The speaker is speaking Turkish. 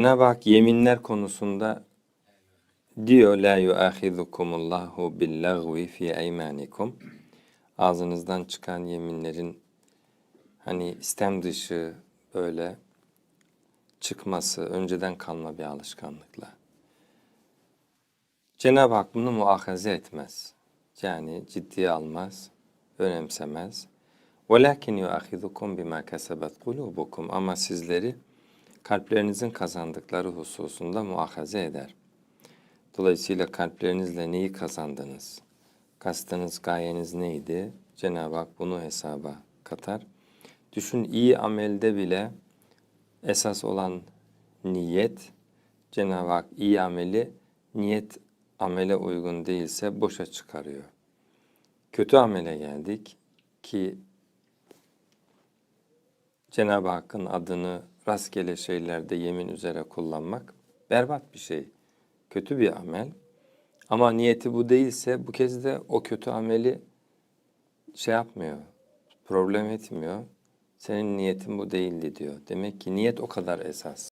Cenab-ı Hak yeminler konusunda diyor la yuahizukumullahu billagvi fi eymanikum. Ağzınızdan çıkan yeminlerin hani istem dışı böyle çıkması önceden kalma bir alışkanlıkla. Cenab-ı Hak bunu muahaze etmez. Yani ciddiye almaz, önemsemez. وَلَكِنْ يُؤَخِذُكُمْ بِمَا كَسَبَتْ قُلُوبُكُمْ Ama sizleri kalplerinizin kazandıkları hususunda muahaze eder. Dolayısıyla kalplerinizle neyi kazandınız? Kastınız, gayeniz neydi? Cenab-ı Hak bunu hesaba katar. Düşün iyi amelde bile esas olan niyet, Cenab-ı Hak iyi ameli niyet amele uygun değilse boşa çıkarıyor. Kötü amele geldik ki Cenab-ı Hakk'ın adını rastgele şeylerde yemin üzere kullanmak berbat bir şey. Kötü bir amel. Ama niyeti bu değilse bu kez de o kötü ameli şey yapmıyor, problem etmiyor. Senin niyetin bu değildi diyor. Demek ki niyet o kadar esas.